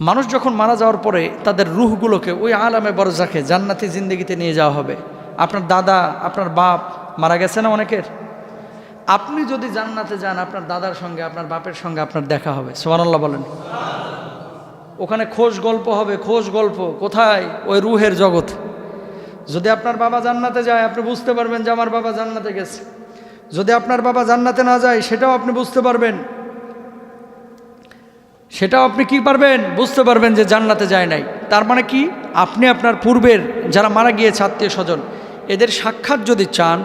মানুষ যখন মারা যাওয়ার পরে তাদের রুহগুলোকে ওই আলামে বরজাকে জান্নাতি জিন্দগিতে নিয়ে যাওয়া হবে। আপনার দাদা, আপনার বাপ মারা গেছে না অনেকের? আপনি যদি জান্নাতে যান, আপনার দাদার সঙ্গে, আপনার বাপের সঙ্গে আপনার দেখা হবে। সোহানাল্লাহ বলেন। ওখানে খোঁজ গল্প হবে খোঁজ গল্প। কোথায়? ওই রুহের জগৎ। যদি আপনার বাবা জান্নাতে যায়, আপনি বুঝতে পারবেন যে আমার বাবা জান্নাতে গেছে। যদি আপনার বাবা জান্নাতে না যায়, সেটাও আপনি বুঝতে পারবেন। সেটাও আপনি কি পারবেন? বুঝতে পারবেন যে জান্নাতে যায় নাই। তার মানে কি? আপনি আপনার পূর্বের যারা মারা গিয়েছে, আত্মীয় স্বজন, এদের সাক্ষাৎ যদি চান,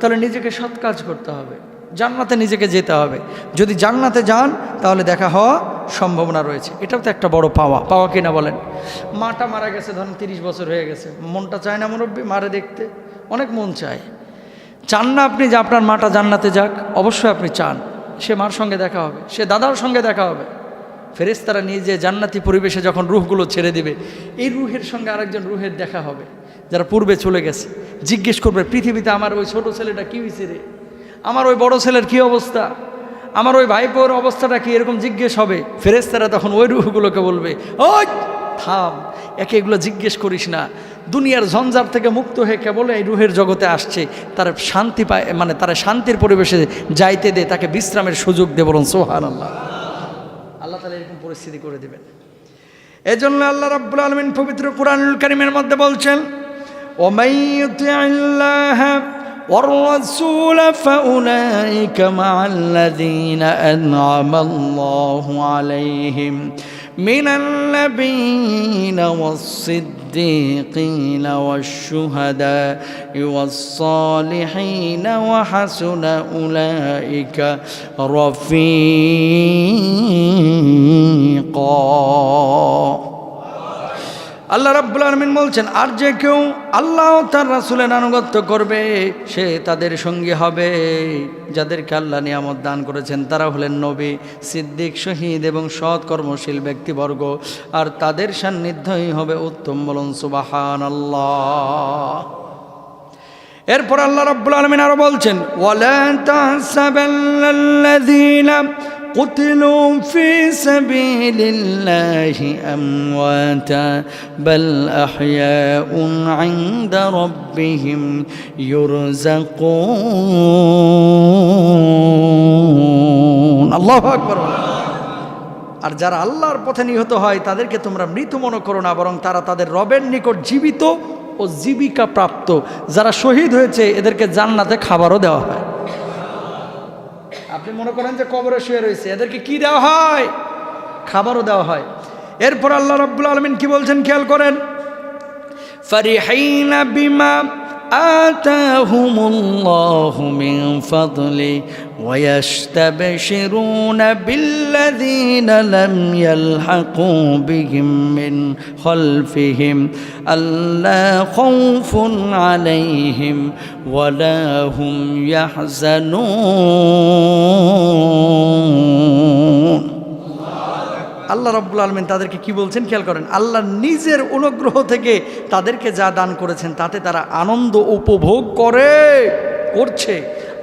তাহলে নিজেকে সৎ কাজ করতে হবে। জান্নাতে নিজেকে যেতে হবে। যদি জান্নাতে যান, তাহলে দেখা হওয়া সম্ভাবনা রয়েছে। এটাও তো একটা বড় পাওয়া। পাওয়া কিনা বলেন? মাটা মারা গেছে, ধরেন তিরিশ বছর হয়ে গেছে। মনটা চায় না মুরব্বী, মারে দেখতে। অনেক মন চায়। চান না আপনি যে আপনার মাটা জান্নাতে যাক? অবশ্যই আপনি চান। সে মার সঙ্গে দেখা হবে। সে দাদার সঙ্গে দেখা হবে। ফেরেশতারা নিয়ে যে জান্নাতি পরিবেশে যখন রুহগুলো ছেড়ে দিবে, এই রুহের সঙ্গে আরেকজন রুহের দেখা হবে, যারা পূর্বে চলে গেছে। জিজ্ঞেস করবে, পৃথিবীতে আমার ওই ছোট ছেলেটা কী হয়েছে রে? আমার ওই বড় ছেলের কী অবস্থা? আমার ওই ভাইপোর অবস্থাটা কি? এরকম জিজ্ঞেস হবে। ফেরেশতারা তখন ওই রুহগুলোকে বলবে, ওই, থাম, একে এগুলো জিজ্ঞেস করিস না। দুনিয়ার ঝঞ্ঝার থেকে মুক্ত হয়ে কেবল এই রুহের জগতে আসছে। তার শান্তি পায় মানে তারা শান্তির পরিবেশে যাইতে দে, তাকে বিশ্রামের সুযোগ দে বলুন সোহান আল্লাহ আল্লাহ তালা এরকম পরিস্থিতি করে দেবেন এজন্য আল্লাহ রাব্বুল আলমিন পবিত্র কোরআনুল কারিমের মধ্যে বলছেন ومن يطع الله والرسول فأولئك مع الذين أنعم الله عليهم من النبيين والصديقين والشهداء والصالحين وحسن أولئك رفيقا আল্লাহ রাব্বুল আলমিন বলছেন, আর যে কেউ আল্লাহ তার রাসুলের আনুগত্য করবে, সে তাদের সঙ্গী হবে। যাদেরকে আল্লাহ নিয়ামত দান করেছেন, তারা হলেন নবী, সিদ্দিক, শহীদ এবং সৎ কর্মশীল ব্যক্তিবর্গ। আর তাদের সান্নিধ্যই হবে উত্তম বলুন সুবাহান আল্লাহ এরপর আল্লাহ রাব্বুল আলমিন আরও বলছেন, ওয়ালা তাহসাবাল্লাযীনা قتلوا في سبيل الله أمواتا بل أحياء عند ربهم يرزقون الله أكبر আর যারা আল্লাহর পথে নিহত হয় তাদেরকে তোমরা মৃত মনে করো না বরং তারা তাদের রবের নিকট জীবিত ও জীবিকা প্রাপ্ত যারা শহীদ হয়েছে এদেরকে জান্নাতে খাবারও দেওয়া হয় আপনি মনে করেন যে কবরে শুয়ে রয়েছে, এদেরকে কি দেওয়া হয়? খাবারও দেওয়া হয়। এরপর আল্লাহ রব্বুল আলমিন কি বলছেন? খেয়াল করেন, ফারিহাইনা বিমা آتاهم الله من فضله ويستبشرون بالذين لم يلحقوا بهم من خلفهم ألا خوف عليهم ولا هم يحزنون. আল্লাহ রব্বুল আলমিন তাদেরকে কি বলছেন খেয়াল করেন, আল্লাহ নিজের অনুগ্রহ থেকে তাদেরকে যা দান করেছেন তাতে তারা আনন্দ উপভোগ করে, করছে।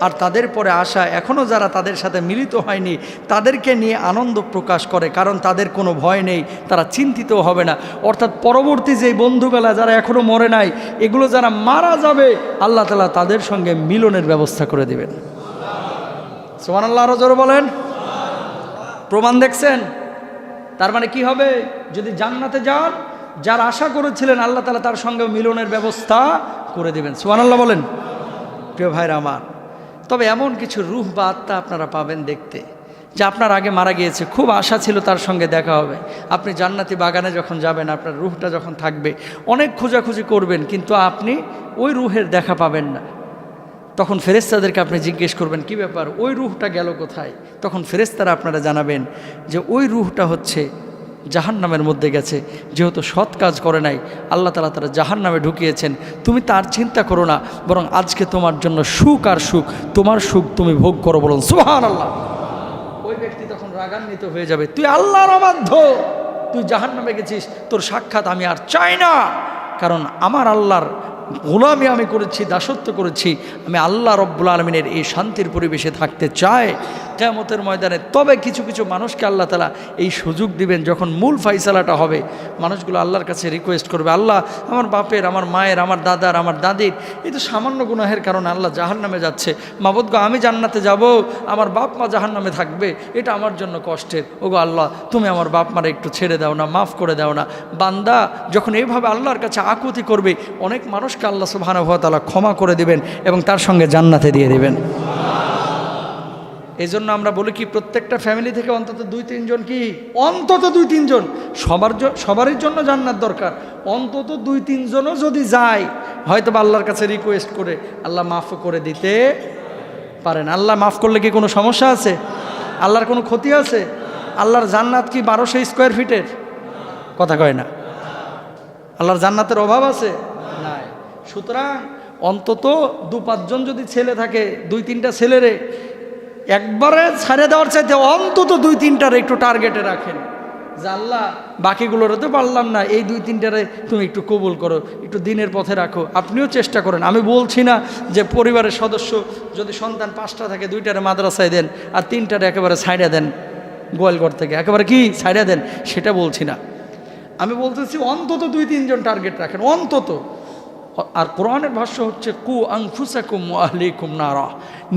আর তাদের পরে আসা এখনও যারা তাদের সাথে মিলিত হয়নি, তাদেরকে নিয়ে আনন্দ প্রকাশ করে, কারণ তাদের কোনো ভয় নেই, তারা চিন্তিত হবে না। অর্থাৎ পরবর্তী যেই বন্ধুবেলা যারা এখনও মরে নাই, এগুলো যারা মারা যাবে, আল্লাহ তালা তাদের সঙ্গে মিলনের ব্যবস্থা করে দেবেন। সোমান আল্লাহ আরও জোরে বলেন। প্রমাণ দেখছেন? তার মানে কি হবে? যদি জান্নাতে যান, যার আশা করেছিলেন আল্লাহ তালা তার সঙ্গে মিলনের ব্যবস্থা করে দেবেন। সোহান আল্লাহ বলেন, প্রিয় ভাইরা আমার, তবে এমন কিছু রূহ বা আত্মা আপনারা পাবেন দেখতে, যে আপনার আগে মারা গিয়েছে। খুব আশা ছিল তার সঙ্গে দেখা হবে। আপনি জান্নাতি বাগানে যখন যাবেন, আপনার রুহটা যখন থাকবে, অনেক খোঁজাখুঁজি করবেন, কিন্তু আপনি ওই রুহের দেখা পাবেন না। তখন ফেরেস্তাদেরকে আপনি জিজ্ঞেস করবেন, কি ব্যাপার? ওই রুহটা গেল কোথায়? তখন ফেরেস্তারা আপনারা জানাবেন যে, ওই রুহটা হচ্ছে জাহান নামের মধ্যে গেছে। যেহেতু সৎ কাজ করে নাই, আল্লাহ তালা তারা জাহান নামে ঢুকিয়েছেন। তুমি তার চিন্তা করো না, বরং আজকে তোমার জন্য সুখ আর সুখ, তোমার সুখ তুমি ভোগ করো বলুন সুহান আল্লাহ ওই ব্যক্তি তখন রাগান্বিত হয়ে যাবে, তুই আল্লাহর অবাধ্য! তুই জাহান নামে গেছিস, তোর সাক্ষাৎ আমি আর চাই না। কারণ আমার আল্লাহর গোলামি আমি করেছি দাসত্ব করেছি আমি আল্লাহ রব্বুল আলমিনের এই শান্তির পরিবেশে থাকতে চাই। কেমতের ময়দানে। তবে কিছু কিছু মানুষকে আল্লাহ তালা এই সুযোগ দিবেন যখন মূল ফাইসালাটা হবে। মানুষগুলো আল্লাহর কাছে রিকোয়েস্ট করবে, আল্লাহ, আমার বাপের, আমার মায়ের, আমার দাদার, আমার দাদির এই তো সামান্য গুনাহের কারণে আল্লাহ জাহান নামে যাচ্ছে মাবদগো আমি জান্নাতে যাব, আমার বাপ মা জাহান নামে থাকবে, এটা আমার জন্য কষ্টের। ওগো আল্লাহ, তুমি আমার বাপ মারা একটু ছেড়ে দাও না, মাফ করে দাও না। বান্দা যখন এইভাবে আল্লাহর কাছে আকুতি করবে, অনেক মানুষকে আল্লাহ সুবাহানুভাতালা ক্ষমা করে দিবেন এবং তার সঙ্গে জান্নাতে দিয়ে দিবেন। এই জন্য আমরা বলি কি প্রত্যেকটা ফ্যামিলি থেকে অন্তত দুই তিনজন কি? অন্তত দুই তিনজন। সবার সবারই জন্য জান্নাত দরকার। অন্তত দুই তিনজনও যদি যায় হয়তো বা আল্লাহর কাছে রিকোয়েস্ট করে আল্লাহ মাফ করে দিতে পারেন। আল্লাহ মাফ করলে কি কোনো সমস্যা আছে? আল্লাহর কোনো ক্ষতি আছে? আল্লাহর জান্নাত কি বারোশো স্কোয়ার ফিটের কথা কয় না। আল্লাহর জান্নাতের অভাব আছে? নাই। সুতরাং অন্তত দু পাঁচজন যদি ছেলে থাকে দুই তিনটা ছেলেরে একবারে ছাড়ে দেওয়ার চাইতে অন্তত দুই তিনটার একটু টার্গেটে রাখেন। যে আল্লাহ বাকিগুলোরও তো পারলাম না, এই দুই তিনটারে তুমি একটু কবুল করো, একটু দিনের পথে রাখো। আপনিও চেষ্টা করেন। আমি বলছি না যে পরিবারের সদস্য যদি সন্তান পাঁচটা থাকে, দুইটারে মাদ্রাসায় দেন আর তিনটারে একেবারে সাইডে দেন গোয়ালঘর থেকে। একেবারে কি? সাইডে দেন, সেটা বলছি না। আমি বলতেছি অন্তত দুই তিনজন টার্গেট রাখেন, অন্তত। আর কোরআনের ভাষ্য হচ্ছে, কু আংফুসাকুম আহলিকুম নারা।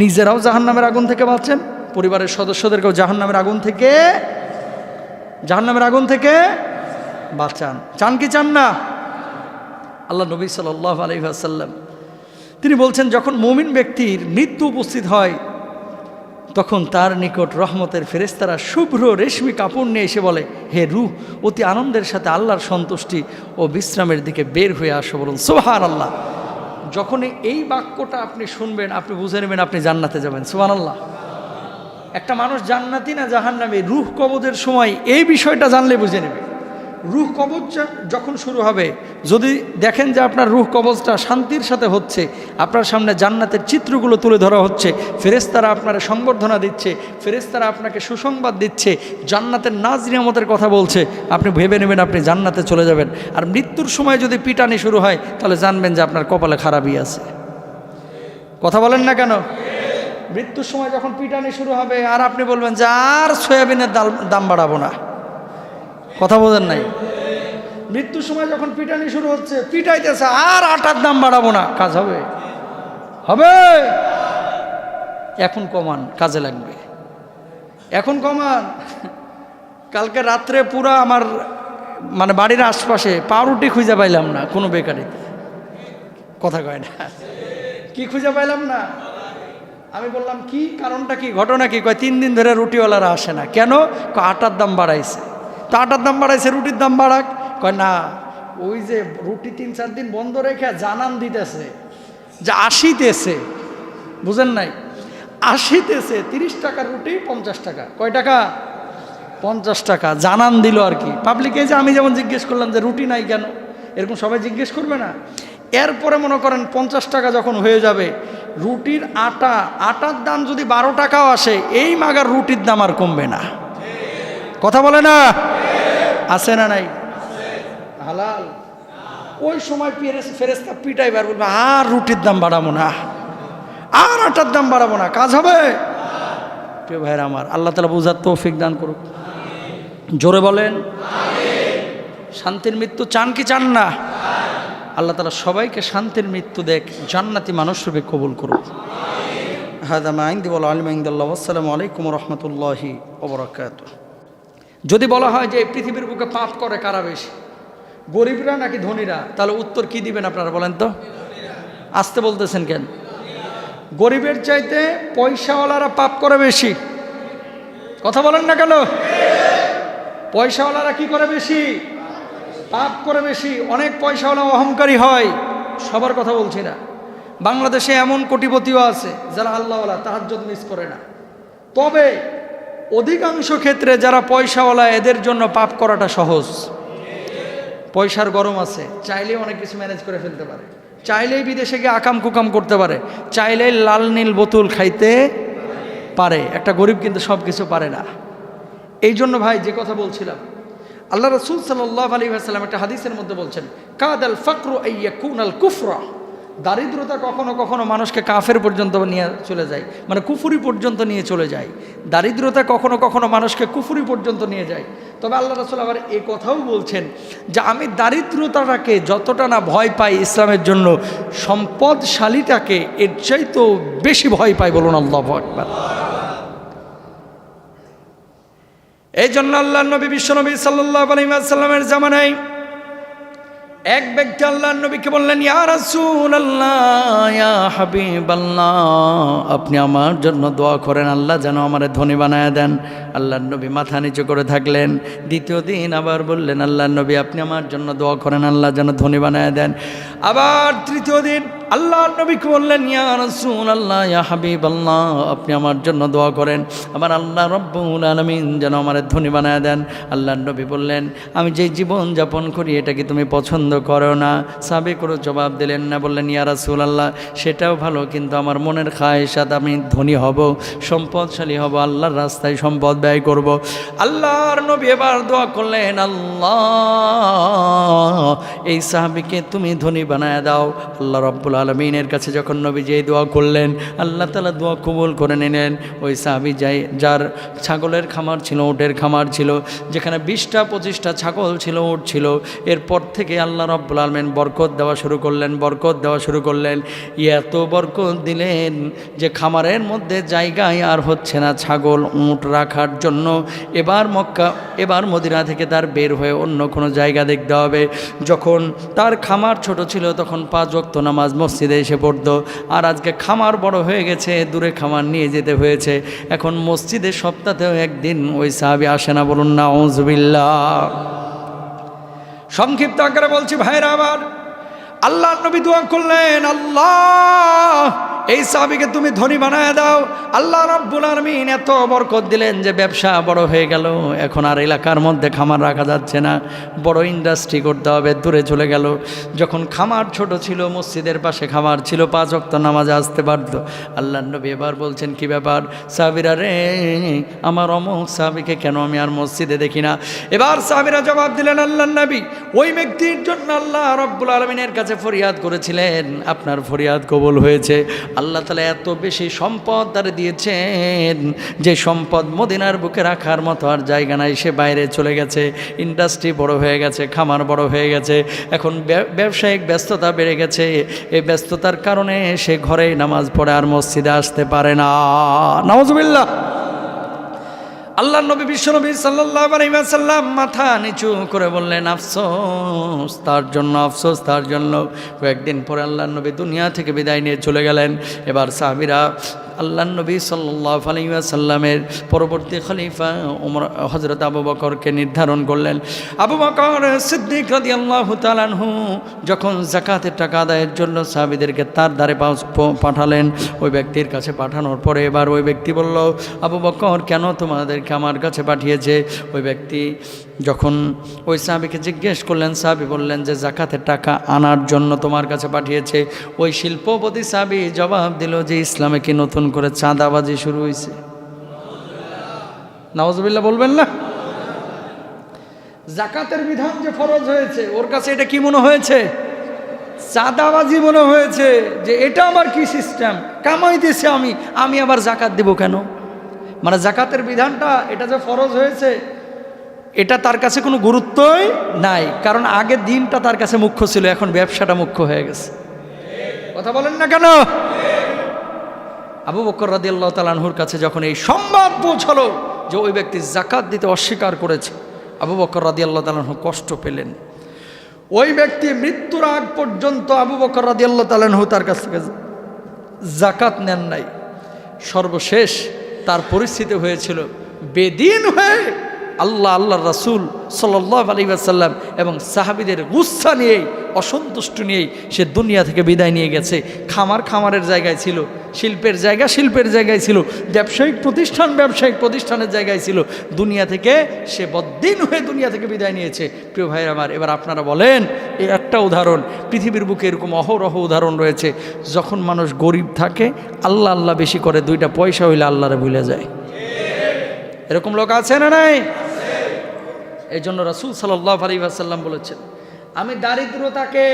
নিজেরাও জাহান্নামের আগুন থেকে বাঁচেন, পরিবারের সদস্যদেরকেও জাহান নামের আগুন থেকে জাহান নামের আগুন থেকে বাঁচান। চান কি চান না? আল্লাহ নবী সাল আলহিহাসাল্লাম তিনি বলছেন, যখন মুমিন ব্যক্তির মৃত্যু উপস্থিত হয় তখন তার নিকট রহমতের ফেরেস্তারা শুভ্র রেশমি কাপড় নিয়ে এসে বলে, হে রুহ, অতি আনন্দের সাথে আল্লাহর সন্তুষ্টি ও বিশ্রামের দিকে বের হয়ে আসো বলুন সোহান আল্লাহ যখনই এই বাক্যটা আপনি শুনবেন, আপনি বুঝে নেবেন আপনি জান্নাতে যাবেন সোহান আল্লাহ একটা মানুষ জান্নাতি না জাহান্নামে, রুহ কবজের সময় এই বিষয়টা জানলে বুঝে নেবে। রুহ কবজ যখন শুরু হবে, যদি দেখেন যে আপনার রুহ কবজটা শান্তির সাথে হচ্ছে, আপনার সামনে জান্নাতের চিত্রগুলো তুলে ধরা হচ্ছে ফেরেস্তারা আপনারা সংবর্ধনা দিচ্ছে ফেরেস্তারা আপনাকে সুসংবাদ দিচ্ছে, জান্নাতের নাজ নিয়ামতের কথা বলছে, আপনি ভেবে নেবেন আপনি জান্নাতে চলে যাবেন। আর মৃত্যুর সময় যদি পিটানি শুরু হয়, তাহলে জানবেন যে আপনার কপালে খারাপই আছে। কথা বলেন না কেন? মৃত্যুর সময় যখন পিটানি শুরু হবে, আর আপনি বলবেন যে আর সয়াবিনের দাম বাড়াবো না। কথা বোঝেন নাই। মৃত্যুর সময় যখন পিটানি শুরু হচ্ছে, পিটাইতেছে, আর আটার দাম বাড়াবো না। কাজ হবে? হবে! এখন কমান, কাজে লাগবে। এখন কমান। কালকে রাত্রে পুরা আমার মানে বাড়ির আশপাশে পাউরুটি খুঁজে পাইলাম না, কোনো বেকারিতে কথা কয় না। কি খুঁজে পাইলাম না? আমি বললাম, কি কারণটা কি, ঘটনা কি? কয়, তিন দিন ধরে রুটিওয়ালারা আসে না। কেন? আটার দাম বাড়াইছে। তো আটার দাম বাড়াইছে, রুটির দাম বাড়াক। কয়, না, ওই যে রুটি তিন চার দিন বন্ধ রেখে জানান দিতেছে, যে আসিতেছে বুঝেন নাই? আসিতেছে তিরিশ টাকা রুটি পঞ্চাশ টাকা। কয় টাকা? পঞ্চাশ টাকা, জানান দিল আর কি। পাবলিকে যে আমি যেমন জিজ্ঞেস করলাম যে রুটি নাই কেন, এরকম সবাই জিজ্ঞেস করবে না? এরপরে মনে করেন পঞ্চাশ টাকা যখন হয়ে যাবে, রুটির আটা, আটার দাম যদি বারো টাকাও আসে, এই মাগার রুটির দাম আর কমবে না। কথা বলে না? আছে না নাই? হালাল। ওই সময় ফেরেস ফেরেস্তা পিটাইবার বলবে, আর রুটির দাম বাড়াবো না, আর আটার দাম বাড়াবো না, কাজ হবে? প্রিয় ভাইয়ের আমার, আল্লাহ তালা বুঝার তৌফিক দান করুক। জোরে বলেন, শান্তির মৃত্যু চান কি চান না? আল্লাহ তালা সবাইকে শান্তির মৃত্যু দেখ, জান্নাতি মানুষ রূপে কবুল করুক। হাদামা আইন দিবল আলমাইন্দাল্লাহ আসসালামু আলাইকুম রহমতুল্লাহি ওবরাকাত যদি বলা হয় যে পৃথিবীর বুকে পাপ করে কারা বেশি? গরিবরা নাকি ধনীরা? তাহলে উত্তর কি দিবেন আপনারা বলেন তো? আসতে বলতেছেন কেন? গরিবের চাইতে পয়সাওয়ালারা পাপ করে বেশি। কথা বলেন না কেন? পয়সাওয়ালারা কি করে বেশি? পাপ করে বেশি। অনেক পয়সাওয়ালা অহংকারী হয়। সবার কথা বলছি না। বাংলাদেশে এমন কোটিপতিও আছে যারা আল্লাহওয়ালা, তাহাজ্জুদ মিস করে না। তবে অধিকাংশ ক্ষেত্রে যারা পয়সাওয়ালা, এদের জন্য পাপ করাটা সহজ। পয়সার গরম আছে চাইলে অনেক কিছু ম্যানেজ করে ফেলতে পারে। চাইলেই বিদেশে গিয়ে আকাম কুকাম করতে পারে। চাইলেই লাল নীল বোতল খাইতে পারে। একটা গরিব কিন্তু সব কিছু পারে না। এই জন্য ভাই, যে কথা বলছিলাম, আল্লাহ রসুল সাল্লাহ আলী আসাল্লাম একটা হাদিসের মধ্যে বলছেন কাদ আল ফকরু কুন আল কুফরা। দারিদ্রতা কখনো কখনো মানুষকে কাফের পর্যন্ত নিয়ে চলে যায় মানে কুফুরি পর্যন্ত নিয়ে চলে যায়। দারিদ্রতা কখনো কখনো মানুষকে কুফুরি পর্যন্ত নিয়ে যায়। তবে আল্লাহ রসুল আবার এ কথাও বলছেন যে, আমি দারিদ্রতাটাকে যতটা না ভয় পাই ইসলামের জন্য, সম্পদশালীটাকে এর চাইতেও বেশি ভয় পাই বলুন আল্লাহ একবার এই জন্য আল্লাহ নবী, বিশ্বনবী সাল্লাহ আলহিমাসাল্লামের জামানায় এক ব্যক্তি আল্লাহ নবীকে বললেন আপনি আমার জন্য দোয়া করেন, আল্লাহ যেন আমার ধনী বানায় দেন। আল্লাহ নবী মাথা নিচু করে থাকলেন। দ্বিতীয় দিন আবার বললেন আল্লাহ নবী, আপনি আমার জন্য দোয়া করেন, আল্লাহ যেন ধনী বানায় দেন। আবার তৃতীয় দিন আল্লাহ নবীকে বললেন, ইয়া আল্লাহ ইয়া হাবিব আল্লাহ আপনি আমার জন্য দোয়া করেন। আমার আল্লাহ রব্বুল আলামিন যেন আমার ধনী বানায় দেন। আল্লাহ নবী বললেন, আমি যে জীবন যাপন করি, এটা কি তুমি পছন্দ করো না? সাবে করে জবাব দিলেন না, বললেন, ইয়া আল্লাহ সেটাও ভালো, কিন্তু আমার মনের খায়সাত আমি ধনী হব, সম্পদশালী হব, আল্লাহর রাস্তায় সম্পদ ব্যয় করব। আল্লাহর নবী এবার দোয়া করলেন, আল্লাহ, এই সাহাবিকে তুমি ধনী বানায় দাও। আল্লাহ রব্বুল আলমিনের কাছে যখন নবী যেই দোয়া করলেন, আল্লাহ তালা দোয়া কবুল করে নিলেন। ওই সাহাবি যাই, যার ছাগলের খামার ছিল ওটের খামার ছিল, যেখানে বিশটা পঁচিশটা ছাগল ছিল ওট ছিল, এরপর থেকে আল্লাহ রব্বুল আলমিন বরকত দেওয়া শুরু করলেন, বরকত দেওয়া শুরু করলেন। এত বরকত দিলেন যে খামারের মধ্যে জায়গায় আর হচ্ছে না ছাগল, উঁট রাখার জন্য। এবার মক্কা, এবার মদিনা থেকে তার বের হয়ে অন্য কোনো জায়গা দেখতে হবে। যখন তার খামার ছোট ছিল, তখন পাঁচ ওয়াক্ত নামাজ মসজিদে এসে পড়তো। আর আজকে খামার বড় হয়ে গেছে, দূরে খামার নিয়ে যেতে হয়েছে। এখন মসজিদে সপ্তাহেও একদিন ওই সাহাবি আসে না বলুন না ওজবিল্লা সংক্ষিপ্ত আকারে বলছি, ভাইরা আবার আল্লাহ নবী দোয়া করলেন, আল্লাহ এই সাহাবিকে তুমি ধনী বানায় দাও। আল্লাহ রব্বুল আলমিন এত বরকত দিলেন যে ব্যবসা বড় হয়ে গেল। এখন আর এলাকার মধ্যে খামার রাখা যাচ্ছে না। বড় ইন্ডাস্ট্রি করতে হবে, দূরে চলে গেল। যখন খামার ছোট ছিল, মসজিদের পাশে খামার ছিল, পাঁচ অক্ত নামাজে আসতে পারত। আল্লাহ নবী এবার বলছেন, কি ব্যাপার সাহাবিরা রে? আমার অমুক সাহাবিকে কেন আমি আর মসজিদে দেখি না? এবার সাহাবিরা জবাব দিলেন আল্লাহ নবী, ওই ব্যক্তির জন্য আল্লাহ রব্বুল আলমিনের কাছে ফরিয়াদ করেছিলেন। আপনার ফরিয়াদ কবুল হয়েছে। আল্লাহ তালা এত বেশি সম্পদ তারা দিয়েছেন যে সম্পদ মদিনার বুকে রাখার মতো আর জায়গা নাই, সে বাইরে চলে গেছে ইন্ডাস্ট্রি বড় হয়ে গেছে, খামার বড় হয়ে গেছে, এখন ব্যবসায়িক ব্যস্ততা বেড়ে গেছে এই ব্যস্ততার কারণে সে ঘরে নামাজ পড়ে আর মসজিদে আসতে পারে না। নওয়াজবিল্লা আল্লাহ নবী, বিশ্বনবী সাল্লাহ সাল্লাম মাথা নিচু করে বললেন, আফসোস, তার জন্য, আফসোস, তার জন্য। কয়েকদিন পরে আল্লাহ নবী দুনিয়া থেকে বিদায় নিয়ে চলে গেলেন। এবার সাহাবিরা আল্লাহ নবী সাল্লাহ সাল্লামের পরবর্তী খলিফা উমর হজরত আবু বকরকে নির্ধারণ করলেন। আবু বকর সিদ্দিক রাদি আল্লাহ তালানহু যখন জাকাতের টাকা আদায়ের জন্য সাহাবিদেরকে তার দ্বারে পাঠালেন, ওই ব্যক্তির কাছে পাঠানোর পরে এবার ওই ব্যক্তি বলল, আবু বকর, কেন তোমাদেরকে আমার কাছে পাঠিয়েছে? ওই ব্যক্তি যখন ওই সাহাবিকে জিজ্ঞেস করলেন, সাহাবি বললেন যে জাকাতের টাকা আনার জন্য তোমার কাছে পাঠিয়েছে। ওই শিল্পপতি সাহাবি জবাব দিল যে, ইসলামে কি নতুন করে চাঁদাবাজি শুরু হয়েছে নওয়াজবিল্লা বলবেন না? জাকাতের বিধান যে ফরজ হয়েছে, ওর কাছে এটা কি মনে হয়েছে? চাঁদাবাজি মনে হয়েছে যে, এটা আমার কি সিস্টেম কামাইতেছে আমি আমি আবার জাকাত দেব কেন? মানে জাকাতের বিধানটা, এটা যে ফরজ হয়েছে এটা তার কাছে কোনো গুরুত্বই নাই, কারণ আগের দিনটা তার কাছে মুখ্য ছিল, এখন ব্যবসাটা মুখ্য হয়ে গেছে। কথা বলেন না কেন? আবু বকর রাদি আল্লাহ তালানহুর কাছে যখন এই সংবাদ পৌঁছলো যে ওই ব্যক্তি জাকাত দিতে অস্বীকার করেছে, আবু বকর রাদি আল্লাহ তালানহু কষ্ট পেলেন। ওই ব্যক্তি মৃত্যুর আগ পর্যন্ত আবু বকর রাদি আল্লাহ তালানহু তার কাছ থেকে জাকাত নেন নাই। সর্বশেষ তার পরিস্থিতি হয়েছিল, বেদিন হয়ে আল্লাহ আল্লাহ রাসুল সাল্লাহ আলী আসাল্লাম এবং সাহাবিদের গুচ্ছা নিয়েই, অসন্তুষ্ট নিয়েই সে দুনিয়া থেকে বিদায় নিয়ে গেছে। খামার খামারের জায়গায় ছিল, শিল্পের জায়গা শিল্পের জায়গায় ছিল, ব্যবসায়িক প্রতিষ্ঠান ব্যবসায়িক প্রতিষ্ঠানের জায়গায় ছিল। দুনিয়া থেকে সে বদ্দিন হয়ে দুনিয়া থেকে বিদায় নিয়েছে। প্রিয় ভাই আমার, এবার আপনারা বলেন এই একটা উদাহরণ, পৃথিবীর বুকে এরকম অহরহ উদাহরণ রয়েছে, যখন মানুষ গরিব থাকে, আল্লাহ আল্লাহ বেশি করে, দুইটা পয়সা হইলে আল্লাহরে ভুলে যায়। এরকম লোক আছে না নাই? এই জন্য রাসুল সাল্লাহ আলী আসাল্লাম বলেছেন, আমি দারিদ্রতাকে,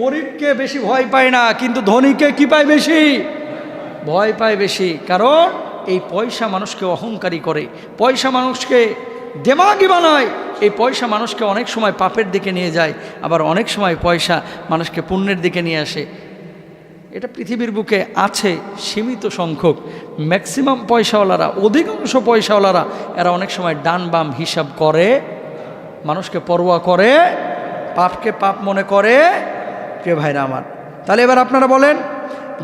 গরিবকে বেশি ভয় পাই না, কিন্তু ধনীকে কি পাই বেশি? ভয় পায় বেশি, কারণ এই পয়সা মানুষকে অহংকারী করে। পয়সা মানুষকে দেমাগি বানায়। এই পয়সা মানুষকে অনেক সময় পাপের দিকে নিয়ে যায়, আবার অনেক সময় পয়সা মানুষকে পুণ্যের দিকে নিয়ে আসে। এটা পৃথিবীর বুকে আছে সীমিত সংখ্যক। ম্যাক্সিমাম পয়সাওয়ালারা, অধিকাংশ পয়সাওয়ালারা, এরা অনেক সময় ডান বাম হিসাব করে মানুষকে পরোয়া করে, পাপকে পাপ মনে করে, প্রিয় ভাইরা আমার। তাহলে এবার আপনারা বলেন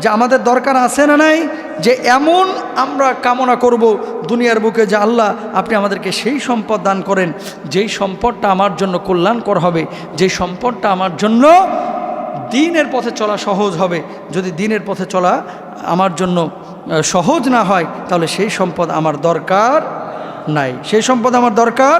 যে আমাদের দরকার আছে না নাই যে এমন আমরা কামনা করব দুনিয়ার বুকে যে আল্লাহ আপনি আমাদেরকে সেই সম্পদ দান করেন, যেই সম্পদটা আমার জন্য কল্যাণকর হবে, যেই সম্পদটা আমার জন্য দিনের পথে চলা সহজ হবে। যদি দিনের পথে চলা আমার জন্য সহজ না হয়, তাহলে সেই সম্পদ আমার দরকার নাই। সেই সম্পদ আমার দরকার